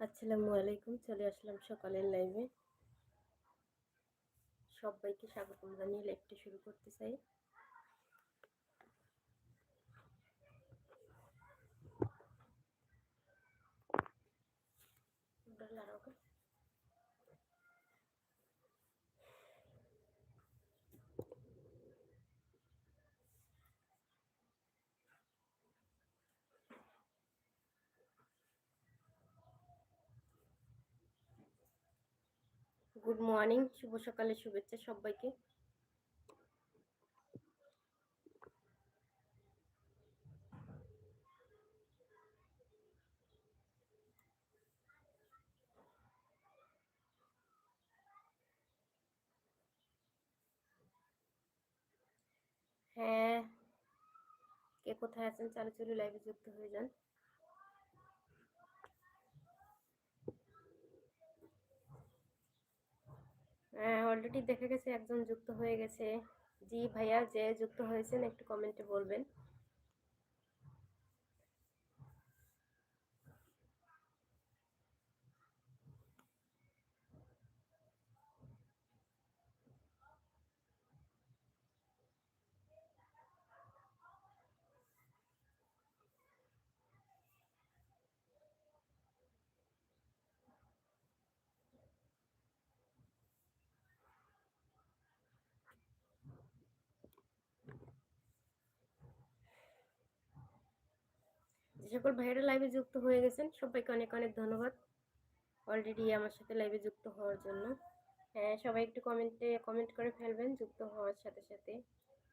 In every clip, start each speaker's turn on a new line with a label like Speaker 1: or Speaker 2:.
Speaker 1: আসসালামু আলাইকুম চলে আসলাম সকালের লাইভে সবাইকে স্বাগতম জানিয়ে লাইভটি শুরু করতে চাই। গুড মর্নিং শুভ সকালের শুভেচ্ছা সবাইকে। হ্যাঁ কে কোথায় আছেন? চালু চালু লাইভে যুক্ত হয়ে যান হ্যাঁ অলরেডি দেখা গেছে একজন যুক্ত হয়ে গেছে। জি ভাইয়া যে যুক্ত হয়েছেন একটু কমেন্টে বলবেন। সকল ভাইয়েরা লাইভে যুক্ত হয়ে গেছেন। সবাইকে অনেক অনেক ধন্যবাদ অলরেডি আমার সাথে লাইভে যুক্ত হওয়ার জন্য। হ্যাঁ সবাই একটু কমেন্টে কমেন্ট করে ফেলবেন, যুক্ত হওয়ার সাথে সাথে।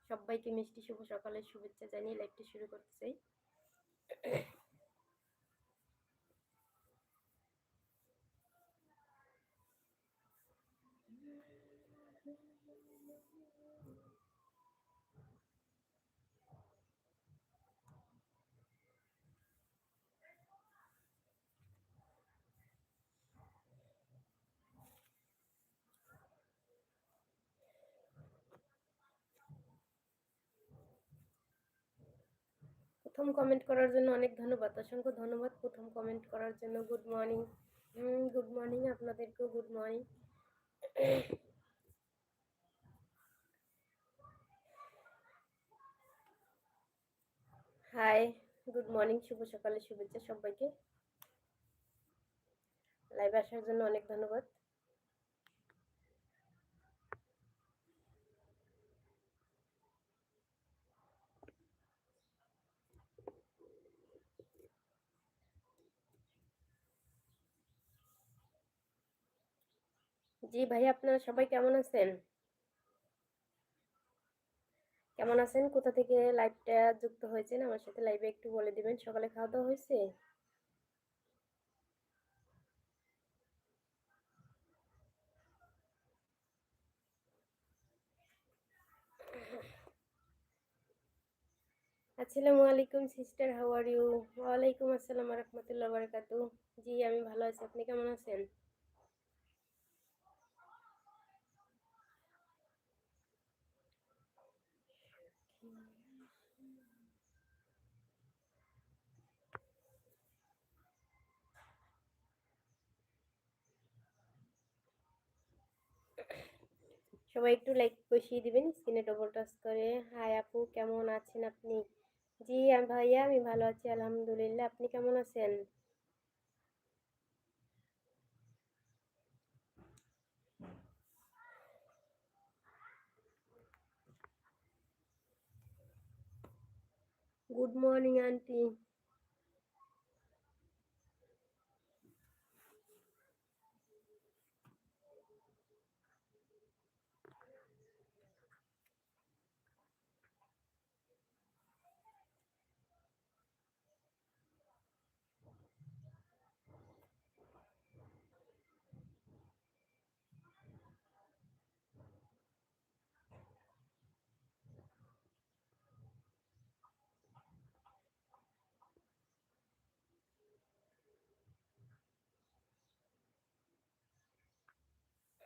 Speaker 1: সবাইকে মিষ্টি শুভ সকালের শুভেচ্ছা জানিয়ে লাইভটি শুরু করতে চাই। প্রথম কমেন্ট করার জন্য অনেক ধন্যবাদ। অসংখ্য ধন্যবাদ প্রথম কমেন্ট করার জন্য। গুড মর্নিং গুড মর্নিং আপনাদেরকেও good morning hi good morning শুভ সকালে, শুভেচ্ছা সবাইকে। লাইভে আসার জন্য অনেক ধন্যবাদ। জি ভাই আপনারা সবাই কেমন আছেন? কেমন আছেন? কোথা থেকে লাইভটা যুক্ত হয়েছেন? আমার সাথে লাইভে একটু বলে দিবেন। সকালে খাওয়া দাওয়া হয়েছে? আসসালামু আলাইকুম সিস্টার হাউ আর ইউ ওয়ালাইকুম আসসালাম রহমতুল্লাহ বারকাতু জি, আমি ভালো আছি। আপনি কেমন আছেন? সবাই একটু লাইক বসিয়ে দিবেন স্ক্রিনে ডবল টাচ করে। হাই আপু, কেমন আছেন আপনি? জি ভাইয়া, আমি ভালো আছি, আলহামদুলিল্লাহ। আপনি কেমন আছেন? Good morning aunty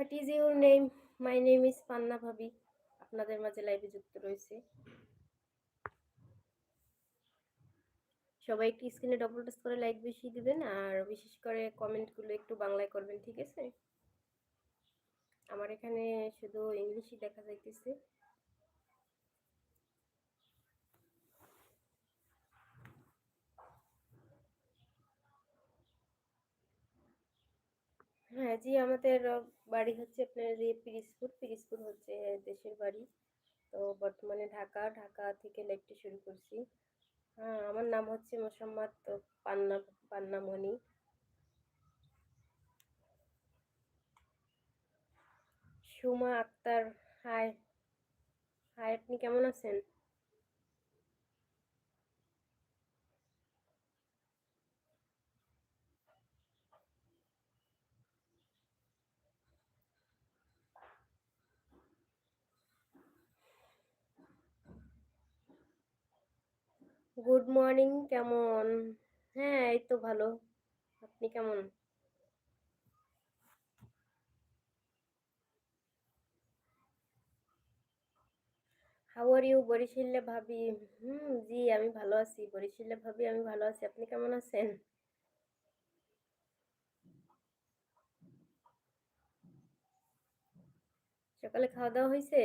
Speaker 1: what is your name my name is Panna ভাবি আপনাদের মাঝে লাইভে যুক্ত রয়েছে। সবাই একটু স্ক্রিনে ডবল টাচ করে লাইক বেশি দিবেন, আর বিশেষ করে কমেন্টগুলো একটু বাংলায় করবেন, ঠিক আছে? আমার এখানে শুধু ইংলিশই দেখা যাইতেছে। হ্যাঁ জি, আমাদের বাড়ি হচ্ছে আপনার যে পিরিজপুর পিরিজপুর হচ্ছে দেশের বাড়ি। তো বর্তমানে ঢাকা ঢাকা থেকে লাইভটা শুরু করছি। হ্যাঁ আমার নাম হচ্ছে মোসাম্মদ পান্না, পান্নামণি। সুমা আক্তার, হাই। হাই, আপনি কেমন আছেন? গুড মর্নিং কেমন? হ্যাঁ এই তো ভালো। আপনি কেমন? হাউ আর ইউ বরিশালে ভাবি। হুম, জি, আমি ভালো আছি। বরিশালে ভাবি, আমি ভালো আছি। আপনি কেমন আছেন? সকালে খাওয়া দাওয়া হয়েছে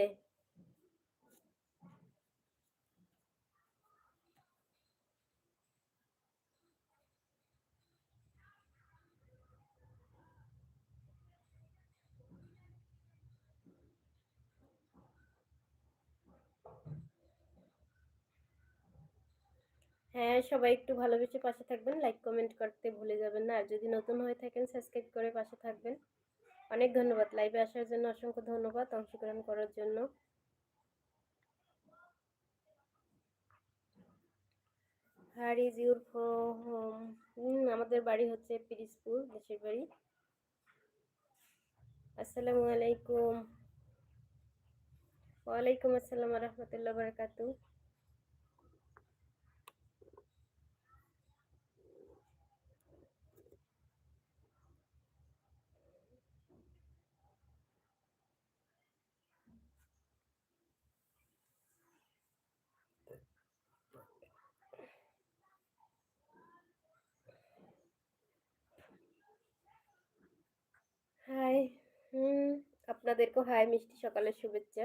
Speaker 1: হ্যাঁ সবাই একটু ভালোবেসে পাশে থাকবেন। লাইক কমেন্ট করতে ভুলে যাবেন না। আর যদি নতুন হয়ে থাকেন সাবস্ক্রাইব করে পাশে থাকবেন। অনেক ধন্যবাদ। লাইভে আসার জন্য অসংখ্য ধন্যবাদ অংশগ্রহণ করার জন্য। Here is your home. আমাদের বাড়ি হচ্ছে পিরিজপুর দেশের বাড়ি। আসসালামু আলাইকুম। ওয়ালাইকুম আসসালাম রহমতুল্লাহ বারকাতু হাই হুম আপনাদেরকেও হাই মিষ্টি সকালের শুভেচ্ছা।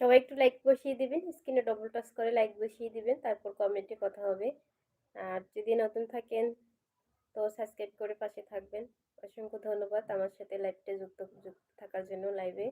Speaker 1: সবাই একটু লাইক বসিয়ে দিবেন স্ক্রিনে ডবল টাচ করে লাইক বসিয়ে দিবেন, তারপর কমেন্টে কথা হবে। আর যদি নতুন থাকেন, তো সাবস্ক্রাইব করে পাশে থাকবেন। অসংখ্য ধন্যবাদ আমার সাথে লাইভটা যুক্ত যুক্ত থাকার জন্য লাইভে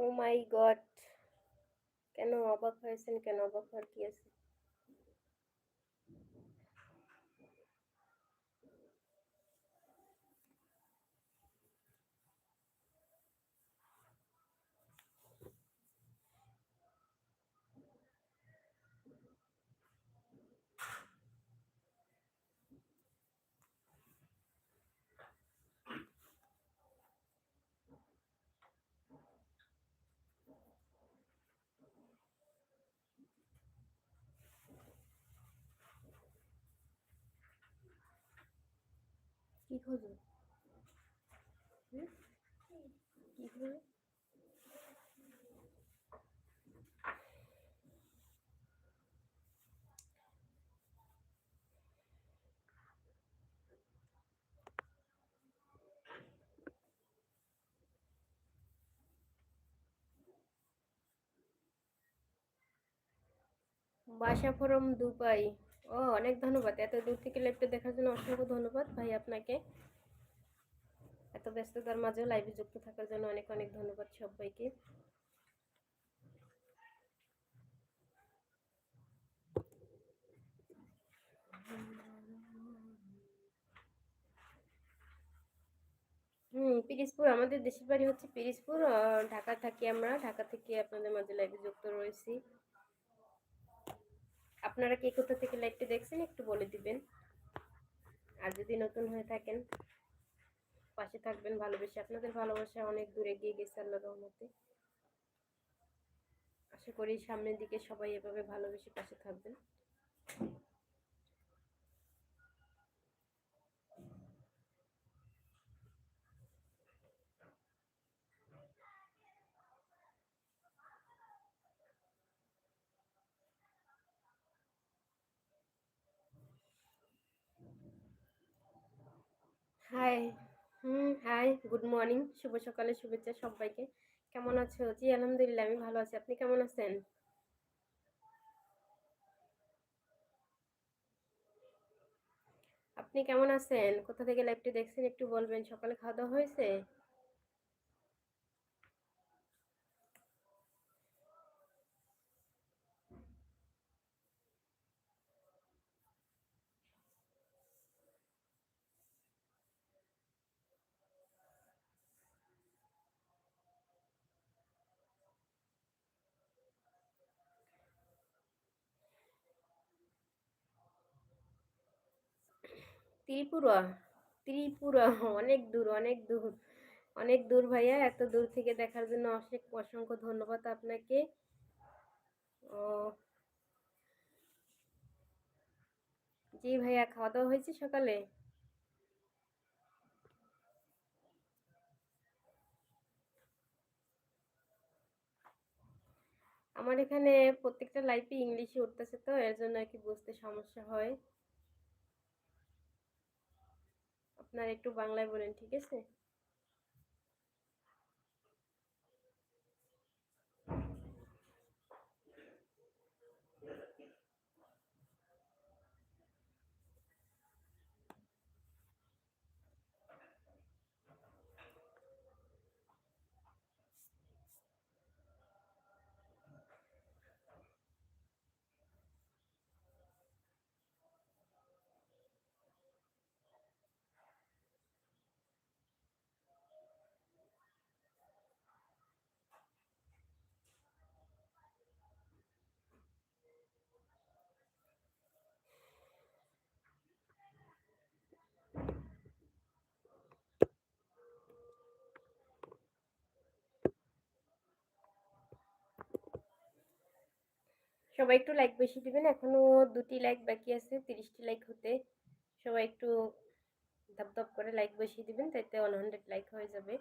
Speaker 1: ও মাই গড কেন অবাক হয়েছেন? কেন অবাক হওয়ার কি আছে? কি খোঁজো? কি খোঁজো? বাসা ফরম দুবাই ও, অনেক ধন্যবাদ। এত দূর থেকে লাইভটা দেখার জন্য অসংখ্য ধন্যবাদ। ভাই, আপনাকে এত ব্যস্ততার মাঝেও লাইভে যুক্ত থাকার জন্য অনেক অনেক ধন্যবাদ সবাইকে। হুম, পিরিজপুর, আমাদের দেশের বাড়ি হচ্ছে পিরিজপুর। ঢাকা থাকি আমরা। ঢাকা থেকে আপনাদের মাঝে লাইভে যুক্ত রয়েছি। আপনারা কে কোথা থেকে লাইভটি দেখছেন একটু বলে দিবেন। আর যদি নতুন হয়ে থাকেন, পাশে থাকবেন, ভালোবেসে আপনাদের ভালোবাসা অনেক দূরে গিয়ে গেছে আল্লাহ রহমতে। আশা করি সামনের দিকে সবাই এভাবে ভালোবেসে পাশে থাকবেন। Hi hmm hi good morning শুভ সকালে শুভেচ্ছা সবাইকে। কেমন আছো? জি, আলহামদুলিল্লাহ, আমি ভালো আছি। আপনি কেমন আছেন? আপনি কেমন আছেন? কোথা থেকে লাইভটি দেখছেন? একটু বলবেন। সকালে খাওয়া দাওয়া হয়েছে? ত্রিপুরা ত্রিপুরা, অনেক দূর অনেক দূর অনেক দূর ভাইয়া, এত দূর থেকে দেখার জন্য অনেক অসংখ্য ধন্যবাদ আপনাকে। ও, জি ভাইয়া খাওয়া দাওয়া হয়েছে সকালে? আমার এখানে প্রত্যেকটা লাইফে ইংলিশে উঠতেছে তো, এর জন্য আর কি বুঝতে সমস্যা হয়। আপনার একটু বাংলায় বলেন ঠিক আছে? সবাই একটু লাইক বেশি দিবেন। এখনও দুটি লাইক বাকি আছে, তিরিশটি লাইক হতে। সবাই একটু ধাপ ধাপ করে লাইক বেশি দিবেন, তাইতে ওয়ান হান্ড্রেড লাইক হয়ে যাবে।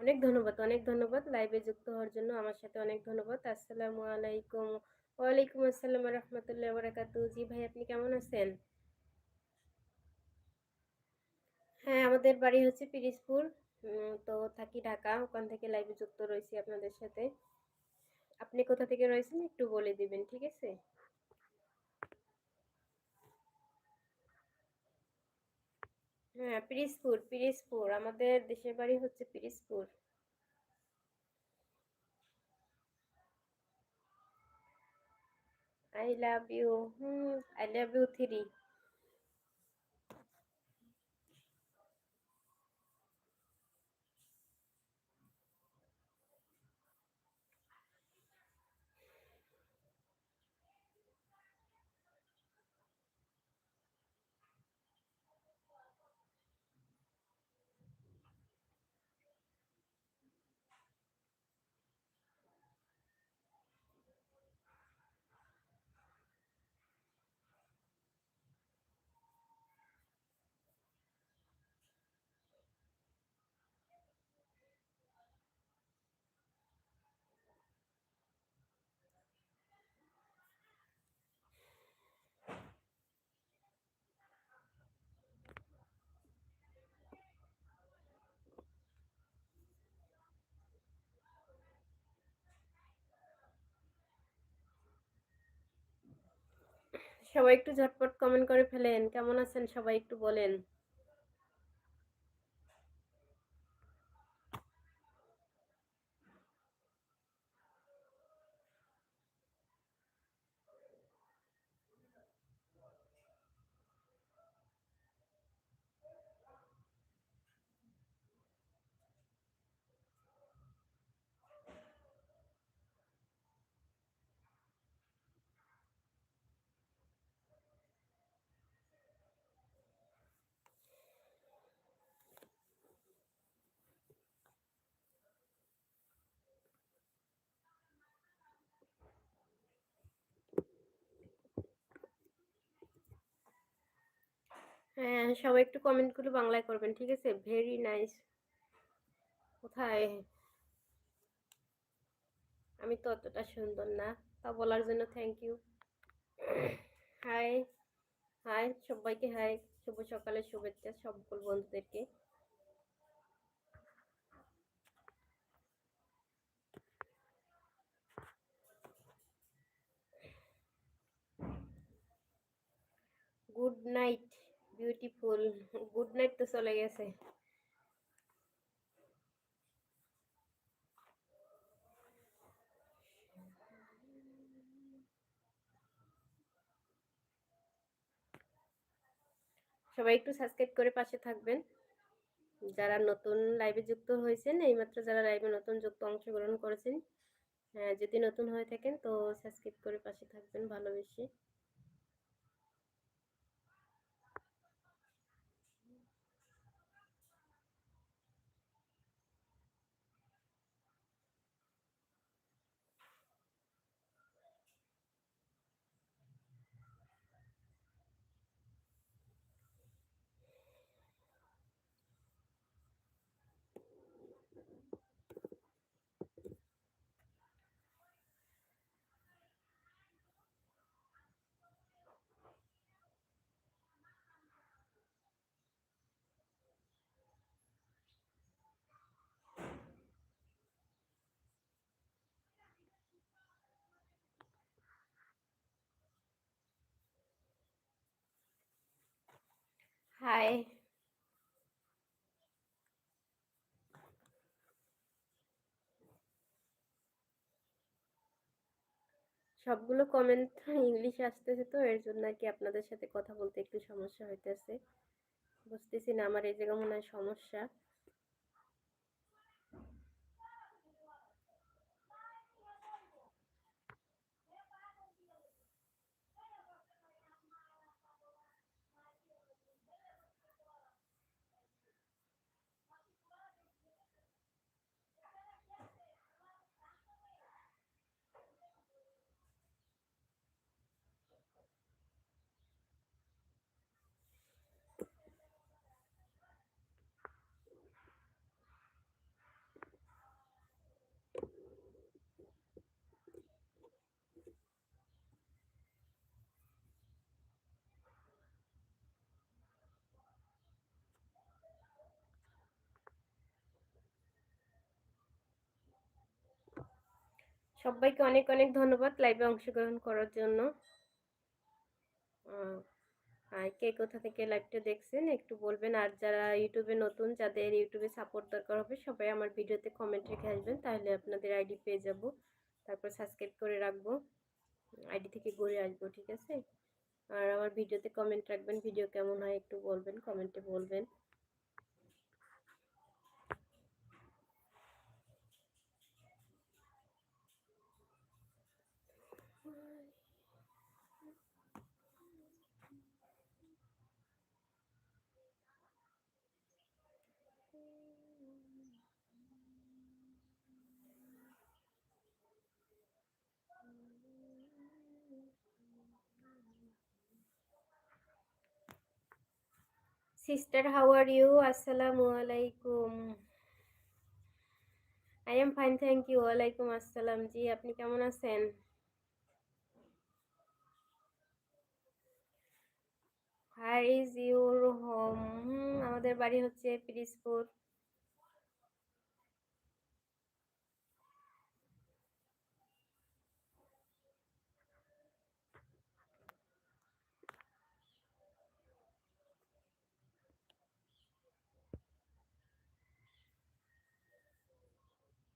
Speaker 1: অনেক ধন্যবাদ অনেক ধন্যবাদ। লাইভে যুক্ত হওয়ার জন্য আমার সাথে অনেক ধন্যবাদ। আসসালামু আলাইকুম। ওয়ালাইকুম আসসালাম রহমতুল্লাহ বারাকাতু জি ভাই, আপনি কেমন আছেন? হ্যাঁ আমাদের বাড়ি হচ্ছে পিরিজপুর। তো থাকি ঢাকা। ওখান থেকে লাইভে যুক্ত রয়েছি আপনাদের সাথে। আপনি কোথা থেকে রয়েছেন একটু বলে দিবেন, ঠিক আছে? হ্যাঁ পিরিজপুর পিরিজপুর, আমাদের দেশের বাড়ি হচ্ছে Pirojpur. I love you hmm I love you three. সবাই একটু ঝটপট কমেন্ট করে ফেলেন। কেমন আছেন? সবাই একটু বলেন। হ্যাঁ সবাই একটু কমেন্টগুলো বাংলায় করবেন, ঠিক আছে? ভেরি নাইস কোথায়? আমি তো অতটা সুন্দর না, তা বলার জন্য থ্যাংক ইউ হাই হাই সবাইকে হাই শুভ সকালের শুভেচ্ছা সকল বন্ধুদেরকে। Good night beautiful good night তো চলে গেছে। সবাই একটু সাবস্ক্রাইব করে পাশে থাকবেন। যারা নতুন লাইভে যুক্ত হয়েছেন, এইমাত্র যারা লাইভে নতুন যুক্ত অংশগ্রহণ করেছেন হ্যাঁ যদি নতুন হয়ে থাকেন, তো সাবস্ক্রাইব করে পাশে থাকবেন ভালোবেসে। হাই সবগুলো কমেন্ট ইংলিশ আসতেছে তো, এর জন্য কি আপনাদের সাথে কথা বলতে একটু সমস্যা হইতেছে। বুঝতেছি না আমার এই জায়গা মনে হয় সমস্যা। সবাইকে অনেক অনেক ধন্যবাদ লাইভে অংশগ্রহণ করার জন্য। আর কে কোথা থেকে লাইভটা দেখছেন একটু বলবেন। আর যারা ইউটিউবে নতুন, যাদের ইউটিউবে সাপোর্ট দরকার হবে, সবাই আমার ভিডিওতে কমেন্ট রেখে আসবেন, তাহলে আপনাদের আইডি পেয়ে যাব। তারপর সাবস্ক্রাইব করে রাখব। আইডি থেকে ঘুরে আসব, ঠিক আছে? আর আমার ভিডিওতে কমেন্ট রাখবেন ভিডিও কেমন হয় একটু বলবেন কমেন্টে বলবেন। সিস্টার হাউ আর ইউ আসসালামু আলাইকুম I am fine thank you ওয়ালাইকুম আসসালাম জি আপনি কেমন আছেন? হার ইজ ইউর হোম, আমাদের বাড়ি হচ্ছে পিরিসপুর